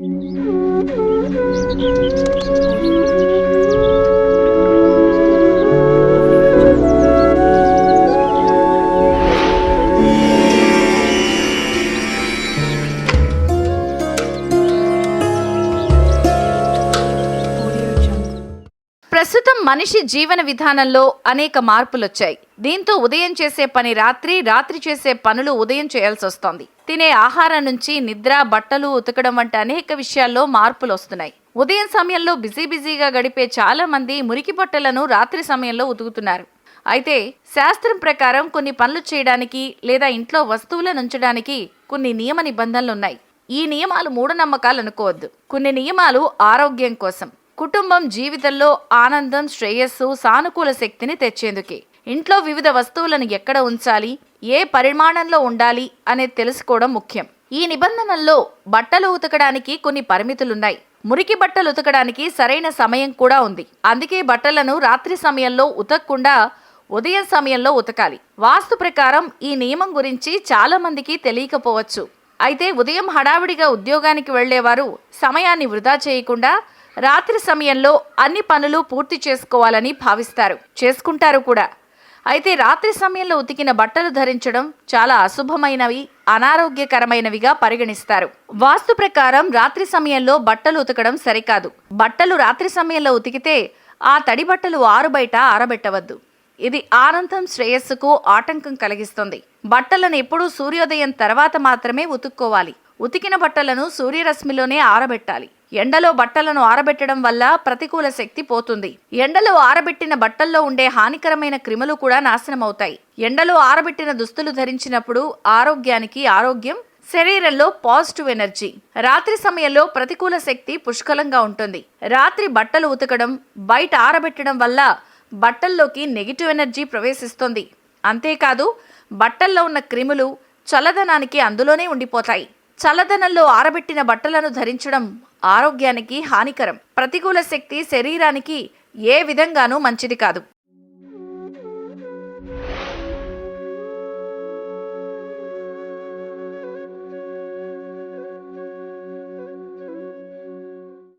うん。ప్రస్తుతం మనిషి జీవన విధానంలో అనేక మార్పులు వచ్చాయి దీంతో ఉదయం చేసే పని రాత్రి రాత్రి చేసే పనులు ఉదయం చేయాల్సి వస్తోంది తినే ఆహారం నుంచి నిద్ర బట్టలు ఉతకడం వంటి అనేక విషయాల్లో మార్పులు వస్తున్నాయి ఉదయం సమయంలో బిజీ బిజీగా గడిపే చాలా మంది మురికి బట్టలను రాత్రి సమయంలో ఉతుకుతున్నారు. అయితే శాస్త్రం ప్రకారం కొన్ని పనులు చేయడానికి లేదా ఇంట్లో వస్తువులను ఉంచడానికి కొన్ని నియమ నిబంధనలు ఉన్నాయి ఈ నియమాలు మూఢనమ్మకాలు అనుకోవద్దు కొన్ని నియమాలు ఆరోగ్యం కోసం. కుటుంబం జీవితంలో ఆనందం శ్రేయస్సు సానుకూల శక్తిని తెచ్చేందుకే. ఇంట్లో వివిధ వస్తువులను ఎక్కడ ఉంచాలి ఏ పరిమాణంలో ఉండాలి అనేది తెలుసుకోవడం ముఖ్యం. ఈ నిబంధనల్లో బట్టలు ఉతకడానికి కొన్ని పరిమితులున్నాయి. మురికి బట్టలు ఉతకడానికి సరైన సమయం కూడా ఉంది. అందుకే బట్టలను రాత్రి సమయంలో ఉతకకుండా ఉదయం సమయంలో ఉతకాలి. వాస్తు ప్రకారం ఈ నియమం గురించి చాలా మందికి తెలియకపోవచ్చు. అయితే ఉదయం హడావిడిగా ఉద్యోగానికి వెళ్ళేవారు సమయాన్ని వృధా చేయకుండా రాత్రి సమయంలో అన్ని పనులు పూర్తి చేసుకోవాలని భావిస్తారు. చేసుకుంటారు కూడా. అయితే రాత్రి సమయంలో ఉతికిన బట్టలు ధరించడం చాలా అశుభమైనవి అనారోగ్యకరమైనవిగా పరిగణిస్తారు. వాస్తు ప్రకారం రాత్రి సమయంలో బట్టలు ఉతకడం సరికాదు. బట్టలు రాత్రి సమయంలో ఉతికితే ఆ తడి బట్టలు ఆరు బయట ఆరబెట్టవద్దు. ఇది ఆనందం శ్రేయస్సుకు ఆటంకం కలిగిస్తుంది. బట్టలను ఎప్పుడూ సూర్యోదయం తర్వాత మాత్రమే ఉతుక్కోవాలి. ఉతికిన బట్టలను సూర్యరశ్మిలోనే ఆరబెట్టాలి. ఎండలో బట్టలను ఆరబెట్టడం వల్ల ప్రతికూల శక్తి పోతుంది. ఎండలో ఆరబెట్టిన బట్టల్లో ఉండే హానికరమైన క్రిములు కూడా నాశనమవుతాయి. ఎండలో ఆరబెట్టిన దుస్తులు ధరించినప్పుడు ఆరోగ్యానికి ఆరోగ్యం శరీరంలో పాజిటివ్ ఎనర్జీ. రాత్రి సమయంలో ప్రతికూల శక్తి పుష్కలంగా ఉంటుంది. రాత్రి బట్టలు ఉతకడం బయట ఆరబెట్టడం వల్ల బట్టల్లోకి నెగిటివ్ ఎనర్జీ ప్రవేశిస్తుంది. అంతేకాదు బట్టల్లో ఉన్న క్రిములు చల్లదనానికి అందులోనే ఉండిపోతాయి. చల్లదనంలో ఆరబెట్టిన బట్టలను ధరించడం ఆరోగ్యానికి హానికరం. ప్రతికూల శక్తి శరీరానికి ఏ విధంగానూ మంచిది కాదు.